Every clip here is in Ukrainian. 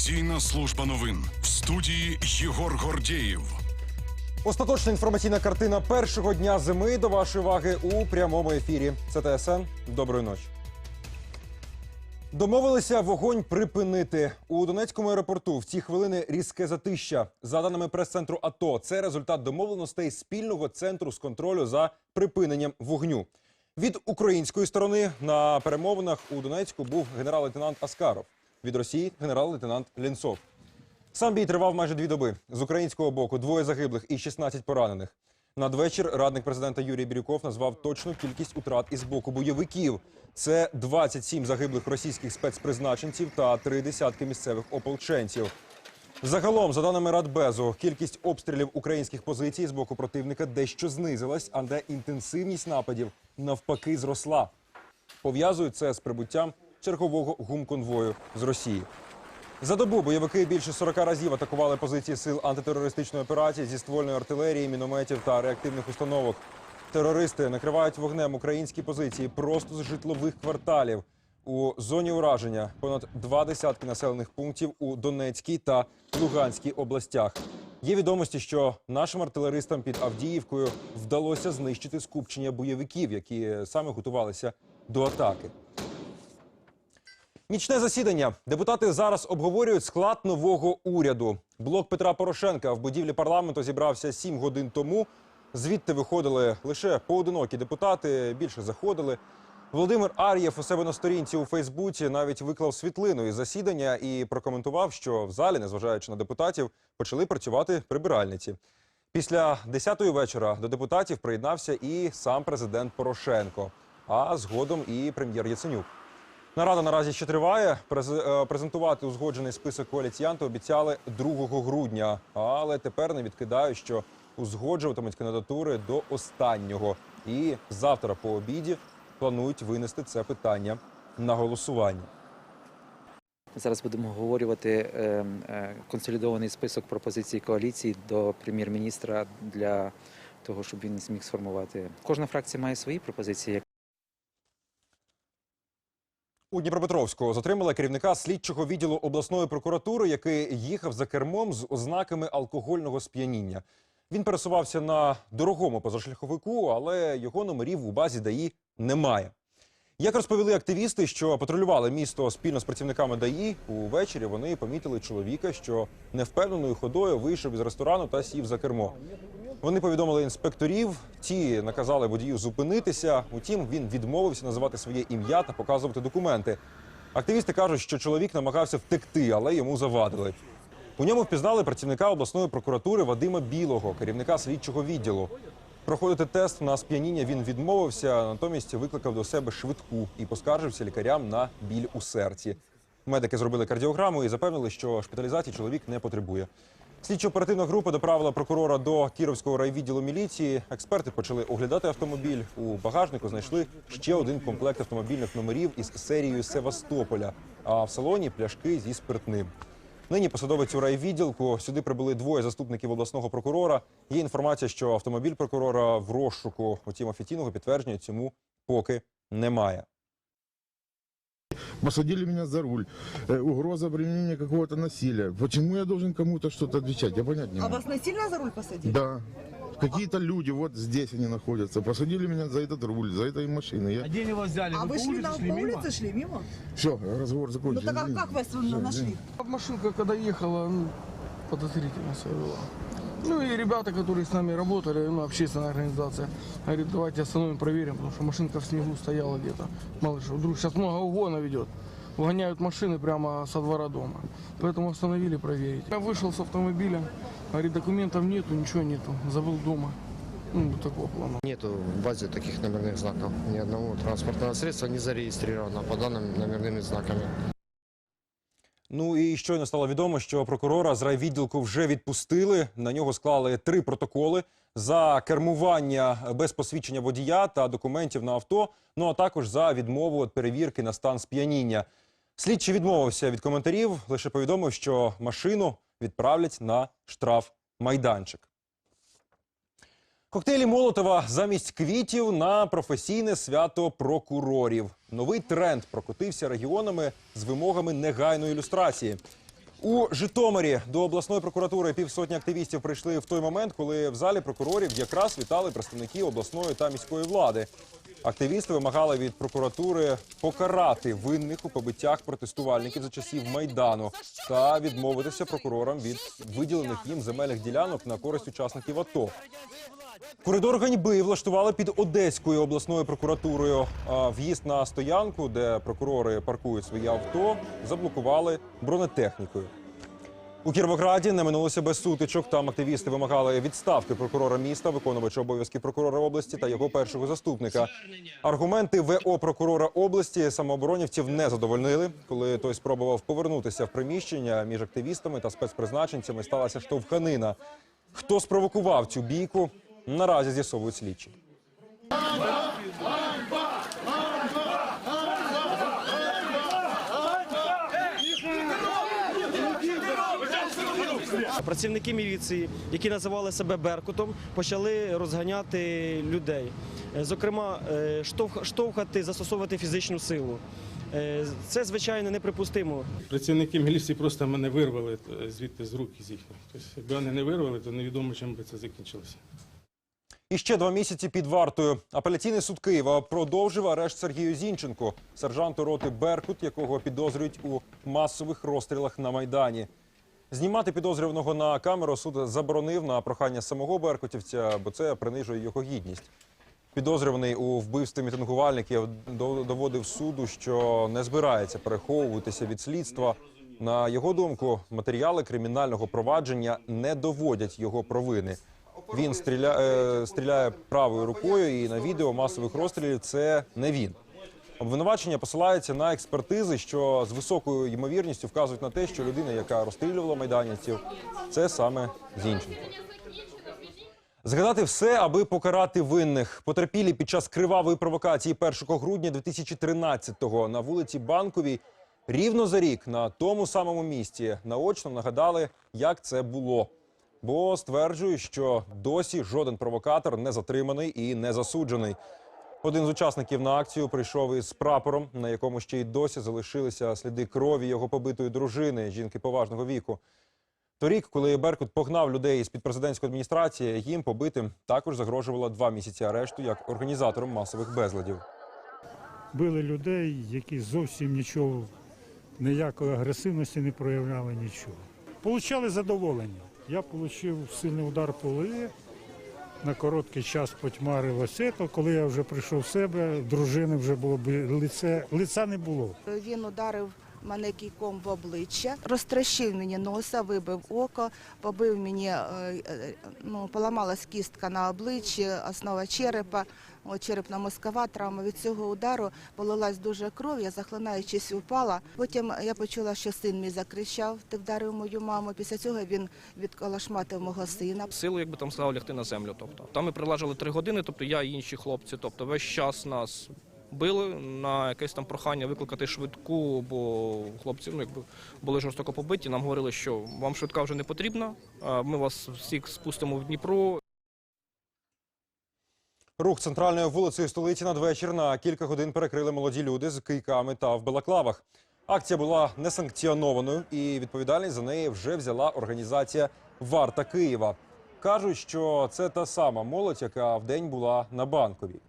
Телевізійна служба новин в студії Єгор Гордєєв. Остаточна інформаційна картина першого дня зими до вашої уваги у прямому ефірі. Це ТСН. Доброї ночі. Домовилися вогонь припинити у Донецькому аеропорту. В ці хвилини різке затища. За даними прес-центру АТО, це результат домовленостей спільного центру з контролю за припиненням вогню. Від української сторони на перемовинах у Донецьку був генерал-лейтенант Аскаров. Від Росії генерал-лейтенант Лінцов. Сам бій тривав майже дві доби. З українського боку двоє загиблих і 16 поранених. Надвечір радник президента Юрій Бірюков назвав точну кількість утрат із боку бойовиків. Це 27 загиблих російських спецпризначенців та три десятки місцевих ополченців. Загалом, за даними Радбезу, кількість обстрілів українських позицій з боку противника дещо знизилась, а де інтенсивність нападів навпаки зросла. Пов'язують це з прибуттям чергового гумконвою з Росії. За добу бойовики більше 40 разів атакували позиції сил антитерористичної операції зі ствольної артилерії, мінометів та реактивних установок. Терористи накривають вогнем українські позиції просто з житлових кварталів. У зоні ураження понад два десятки населених пунктів у Донецькій та Луганській областях. Є відомості, що нашим артилеристам під Авдіївкою вдалося знищити скупчення бойовиків, які саме готувалися до атаки. Нічне засідання. Депутати зараз обговорюють склад нового уряду. Блок Петра Порошенка в будівлі парламенту зібрався сім годин тому. Звідти виходили лише поодинокі депутати, більше заходили. Володимир Ар'єв у себе на сторінці у Фейсбуці навіть виклав світлину із засідання і прокоментував, що в залі, незважаючи на депутатів, почали працювати прибиральниці. Після 10-ї вечора до депутатів приєднався і сам президент Порошенко, а згодом і прем'єр Яценюк. Нарада наразі ще триває. Е, Презентувати узгоджений список коаліціянти обіцяли 2 грудня, але тепер не відкидають, що узгоджуватимуть кандидатури до останнього. І завтра по обіді планують винести це питання на голосування. Зараз будемо обговорювати е, е, консолідований список пропозицій коаліції до прем'єр-міністра для того, щоб він зміг сформувати. Кожна фракція має свої пропозиції. У Дніпропетровську затримали керівника слідчого відділу обласної прокуратури, який їхав за кермом з ознаками алкогольного сп'яніння. Він пересувався на дорогому позашляховику, але його номерів у базі ДАІ немає. Як розповіли активісти, що патрулювали місто спільно з працівниками ДАІ, увечері вони помітили чоловіка, що невпевненою ходою вийшов із ресторану та сів за кермо. Вони повідомили інспекторів. Ті наказали водію зупинитися. Утім, він відмовився називати своє ім'я та показувати документи. Активісти кажуть, що чоловік намагався втекти, але йому завадили. У ньому впізнали працівника обласної прокуратури Вадима Білого, керівника слідчого відділу. Проходити тест на сп'яніння він відмовився, натомість викликав до себе швидку і поскаржився лікарям на біль у серці. Медики зробили кардіограму і запевнили, що шпиталізації чоловік не потребує. Слідчо-оперативна група доправила прокурора до Кіровського райвідділу міліції. Експерти почали оглядати автомобіль. У багажнику знайшли ще один комплект автомобільних номерів із серією Севастополя, а в салоні пляшки зі спиртним. Нині посадовець у райвідділку. Сюди прибули двоє заступників обласного прокурора. Є інформація, що автомобіль прокурора в розшуку. Утім, офіційного підтвердження цьому поки немає. Посадили меня за руль. Э, угроза применения какого-то насилия. Почему я должен кому-то что-то отвечать? Я понять не А могу. вас насильно за руль посадили? Да. Какие-то люди вот здесь они находятся. Посадили меня за этот руль, за этой машиной. А Я... где они вас взяли? А вы вы по шли улице на, шли по мимо? улице шли мимо? Все, разговор Ну закончен. так а извините. как вас Всё, нашли? извините. Машинка, когда ехала, ну, подозрительно себя вела. Ну и ребята, которые с нами работали, ну, общественная организация, говорит, давайте остановим, проверим, потому что машинка в снегу стояла где-то. Что, вдруг сейчас много угона ведет. Угоняют машины прямо со двора дома. Поэтому остановили проверить. Я вышел с автомобиля, говорит, документов нету, ничего нету, забыл дома. Ну, такого плана. Нету в базе таких номерных знаков. Ни одного транспортного средства не зарегистрировано по данным номерными знаками. Ну і щойно стало відомо, що прокурора з райвідділку вже відпустили. На нього склали три протоколи за кермування без посвідчення водія та документів на авто. Ну а також за відмову від перевірки на стан сп'яніння. Слідчий відмовився від коментарів, лише повідомив, що машину відправлять на штраф майданчик. Коктейлі Молотова замість квітів на професійне свято прокурорів. Новий тренд прокотився регіонами з вимогами негайної ілюстрації. У Житомирі до обласної прокуратури півсотні активістів прийшли в той момент, коли в залі прокурорів якраз вітали представники обласної та міської влади. Активісти вимагали від прокуратури покарати винних у побиттях протестувальників за часів майдану та відмовитися прокурорам від виділених їм земельних ділянок на користь учасників АТО. Коридор ганьби влаштували під Одеською обласною прокуратурою. В'їзд на стоянку, де прокурори паркують свої авто, заблокували бронетехнікою. У Кіровограді не минулося без сутичок. Там активісти вимагали відставки прокурора міста, виконувача обов'язки прокурора області та його першого заступника. Аргументи ВО прокурора області самооборонівців не задовольнили. Коли той спробував повернутися в приміщення між активістами та спецпризначенцями, сталася штовханина. Хто спровокував цю бійку? Наразі з'ясовують слідчі. Працівники міліції, які називали себе Беркутом, почали розганяти людей. Е, Зокрема, е, штовхати, застосовувати фізичну силу. Е, Це звичайно неприпустимо. Працівники міліції просто мене вирвали звідти з рук із їхніх. Тобто, якби вони не вирвали, то невідомо, чим би це закінчилося. І ще два місяці під вартою. Апеляційний суд Києва продовжив арешт Сергію Зінченку, сержанту роти Беркут, якого підозрюють у масових розстрілах на майдані. Знімати підозрюваного на камеру суд заборонив на прохання самого Беркутівця, бо це принижує його гідність. Підозрюваний у вбивстві мітингувальників до- доводив суду, що не збирається переховуватися від слідства. На його думку, матеріали кримінального провадження не доводять його провини. Він стріля... е, стріляє правою рукою, і на відео масових розстрілів це не він. Обвинувачення посилається на експертизи, що з високою ймовірністю вказують на те, що людина, яка розстрілювала майданівців, це саме Зінченко. Згадати все, аби покарати винних. Потерпілі під час кривавої провокації 1 грудня 2013-го на вулиці Банковій рівно за рік на тому самому місці наочно нагадали, як це було. Бо стверджують, що досі жоден провокатор не затриманий і не засуджений. Один з учасників на акцію прийшов із прапором, на якому ще й досі залишилися сліди крові його побитої дружини, жінки поважного віку. Торік, коли Беркут погнав людей з під президентської адміністрації, їм побитим також загрожувало два місяці арешту як організаторам масових безладів. били людей, які зовсім нічого, ніякої агресивності не проявляли нічого. Получали задоволення. Я отримав сильний удар по голові, на короткий час потьмарилося. То коли я вже прийшов в себе, дружини вже було лице, лиця не було. Він ударив мене кійком в обличчя, розтрощив мені носа, вибив око, побив мені, е, е, ну, поламалась кістка на обличчі, основа черепа, от, черепно-мозкова травма. Від цього удару полилась дуже кров, я захлинаючись упала. Потім я почула, що син мій закричав, ти вдарив мою маму. Після цього він відколошматив мого сина. силу, якби там сказав, лягти на землю. Тобто там ми прилежали три години, тобто я і інші хлопці. Тобто весь час нас били на якесь там прохання викликати швидку, бо хлопці ну, якби були жорстоко побиті. Нам говорили, що вам швидка вже не потрібна. Ми вас всіх спустимо в Дніпро, Рух центральною вулицею столиці надвечір на кілька годин перекрили молоді люди з кийками та в балаклавах. Акція була несанкціонованою, і відповідальність за неї вже взяла організація Варта Києва. Кажуть, що це та сама молодь, яка вдень була на банковій.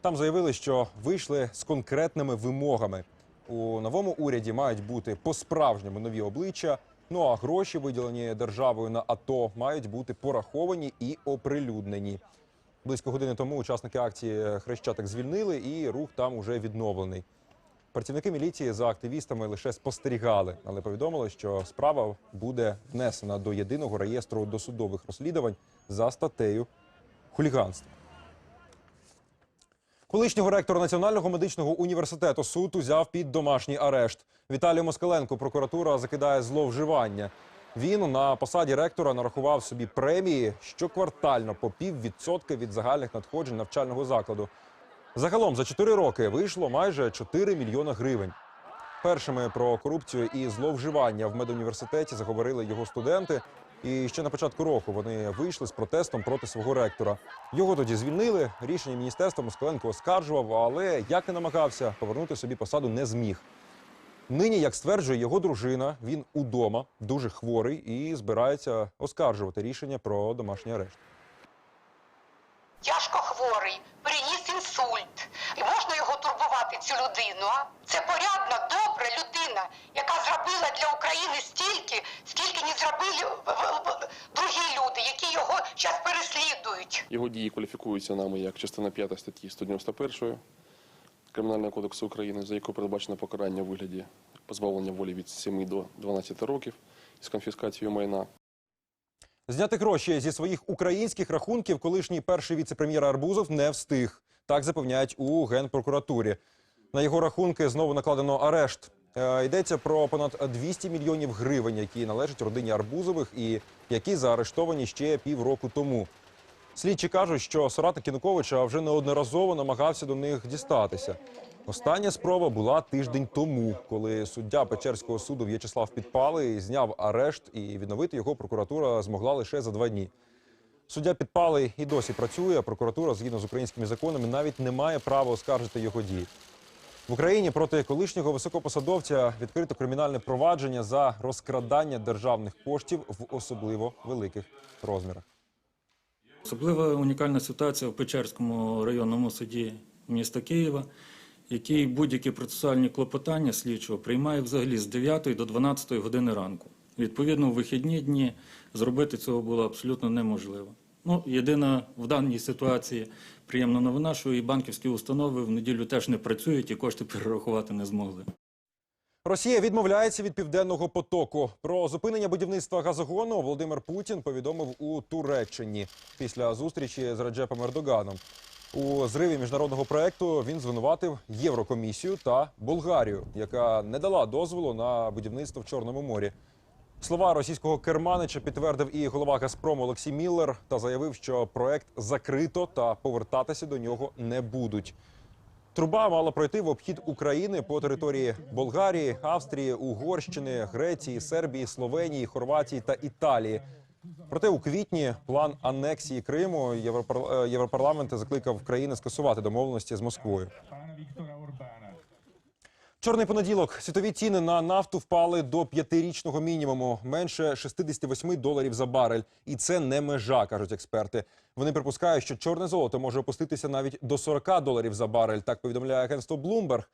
Там заявили, що вийшли з конкретними вимогами. У новому уряді мають бути по-справжньому нові обличчя. Ну а гроші, виділені державою на АТО, мають бути пораховані і оприлюднені. Близько години тому учасники акції Хрещатик звільнили, і рух там уже відновлений. Працівники міліції за активістами лише спостерігали, але повідомили, що справа буде внесена до єдиного реєстру досудових розслідувань за статтею хуліганство. Колишнього ректора Національного медичного університету суд узяв під домашній арешт. Віталію Москаленку прокуратура закидає зловживання. Він на посаді ректора нарахував собі премії щоквартально по піввідсотка від загальних надходжень навчального закладу. Загалом за 4 роки вийшло майже 4 мільйона гривень. Першими про корупцію і зловживання в медуніверситеті заговорили його студенти. І ще на початку року вони вийшли з протестом проти свого ректора. Його тоді звільнили. Рішення міністерства Москаленко оскаржував, але як не намагався повернути собі посаду, не зміг. Нині, як стверджує його дружина, він удома, дуже хворий і збирається оскаржувати рішення про домашній арешт. Переслідують. Його дії кваліфікуються нами як частина 5 статті 191 Кримінального кодексу України, за якою передбачено покарання у вигляді позбавлення волі від 7 до 12 років з конфіскацією майна. Зняти гроші зі своїх українських рахунків колишній перший віце-прем'єр Арбузов не встиг. Так запевняють у генпрокуратурі. На його рахунки знову накладено арешт. Е, Йдеться про понад 200 мільйонів гривень, які належать родині Арбузових і які заарештовані ще півроку тому. Слідчі кажуть, що соратник Януковича вже неодноразово намагався до них дістатися. Остання спроба була тиждень тому, коли суддя Печерського суду В'ячеслав Підпалий зняв арешт і відновити його прокуратура змогла лише за два дні. Суддя Підпалий і досі працює. а Прокуратура, згідно з українськими законами, навіть не має права оскаржити його дії. В Україні проти колишнього високопосадовця відкрито кримінальне провадження за розкрадання державних коштів в особливо великих розмірах. Особливо унікальна ситуація в Печерському районному суді міста Києва, який будь-які процесуальні клопотання слідчого приймає взагалі з 9 до 12 години ранку. Відповідно, в вихідні дні зробити цього було абсолютно неможливо. Ну, єдина в даній ситуації приємна новина, що і банківські установи в неділю теж не працюють і кошти перерахувати не змогли. Росія відмовляється від південного потоку. Про зупинення будівництва газогону Володимир Путін повідомив у Туреччині після зустрічі з Раджепом Ердоганом. У зриві міжнародного проекту він звинуватив Єврокомісію та Болгарію, яка не дала дозволу на будівництво в Чорному морі. Слова російського керманича підтвердив і голова Газпрому Олексій Міллер та заявив, що проект закрито та повертатися до нього не будуть. Труба мала пройти в обхід України по території Болгарії, Австрії, Угорщини, Греції, Сербії, Словенії, Хорватії та Італії. Проте у квітні план анексії Криму е, Європарламент закликав країни скасувати домовленості з Москвою. Чорний понеділок. Світові ціни на нафту впали до п'ятирічного мінімуму, менше 68 доларів за барель. І це не межа, кажуть експерти. Вони припускають, що чорне золото може опуститися навіть до 40 доларів за барель. Так повідомляє агентство Bloomberg.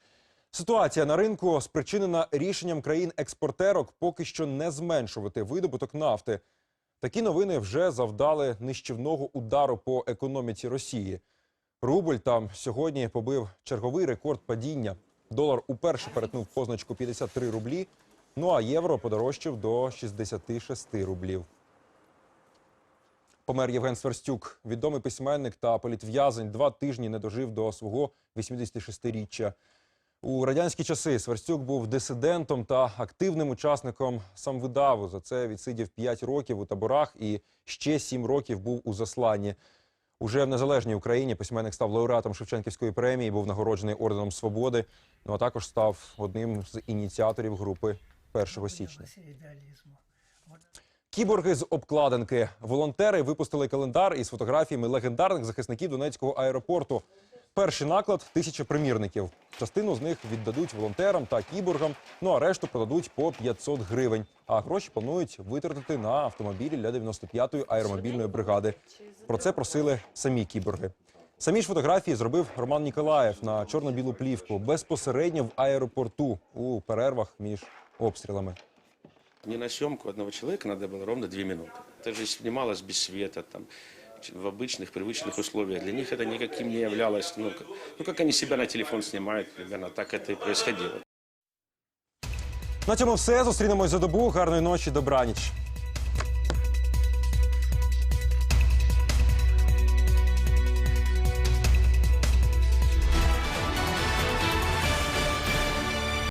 Ситуація на ринку спричинена рішенням країн-експортерок поки що не зменшувати видобуток нафти. Такі новини вже завдали нищівного удару по економіці Росії. Рубль там сьогодні побив черговий рекорд падіння. Долар уперше перетнув позначку 53 рублі, ну а євро подорожчав до 66 рублів. Помер Євген Сверстюк, відомий письменник та політв'язень, два тижні не дожив до свого 86-річчя. У радянські часи Сверстюк був дисидентом та активним учасником самвидаву. За це відсидів 5 років у таборах і ще 7 років був у засланні. Уже в незалежній Україні письменник став лауреатом Шевченківської премії, був нагороджений орденом свободи. Ну а також став одним з ініціаторів групи 1 січня. Кіборги з обкладинки. Волонтери випустили календар із фотографіями легендарних захисників Донецького аеропорту. Перший наклад тисяча примірників. Частину з них віддадуть волонтерам та кіборгам, ну а решту продадуть по 500 гривень. А гроші планують витратити на автомобілі для 95-ї аеромобільної бригади. Про це просили самі кіборги. Самі ж фотографії зробив Роман Ніколаєв на чорно-білу плівку безпосередньо в аеропорту у перервах між обстрілами. Мне на съемку одного человека надо было ровно две минуты. Это же снималось без света, там, ч- в обычных, привычных условиях. Для них это никаким не являлось. Ну, как, ну, как они себя на телефон снимают, примерно так это и происходило. На цьому все. Зустрінемось за добу. Гарної ночі, добраніч.